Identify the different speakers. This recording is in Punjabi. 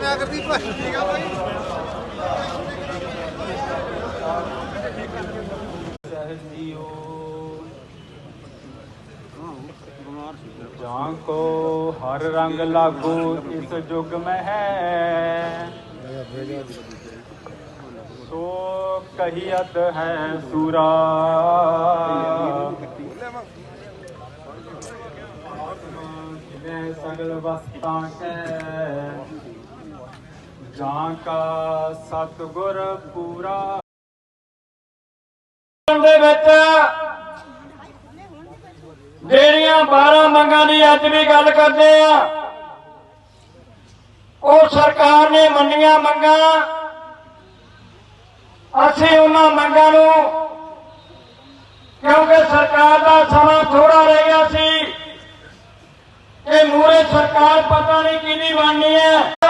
Speaker 1: ਮੈਂ
Speaker 2: को हर रंग लागू इस युग में है। ਸੋ ਕਹੀਅਤ ਹੈ ਸੂਰਾ। ਜਿਵੇਂ ਸਗਲ ਵਸਤਾਂ ਕੈ ਜਾਂ ਕਾ ਸਤਗੁਰ ਪੂਰਾ।
Speaker 1: ਦੇ ਵਿੱਚ ਜਿਹੜੀਆਂ 12 ਮੰਗਾਂ ਦੀ ਅੱਜ ਵੀ ਗੱਲ ਕਰਦੇ ਆ, ਉਹ ਸਰਕਾਰ ਨੇ ਮੰਨੀਆਂ ਮੰਗਾਂ ਅਸੀਂ ਉਹਨਾਂ ਮੰਗਾਂ ਨੂੰ, ਕਿਉਂਕਿ ਸਰਕਾਰ ਦਾ ਸਮਾਂ ਥੋੜਾ ਰਹਿ ਗਿਆ ਸੀ, ਇਹ ਮੂਰੇ ਸਰਕਾਰ ਪਤਾ ਨਹੀਂ ਕਿਹਦੀ ਬਣਨੀ ਹੈ।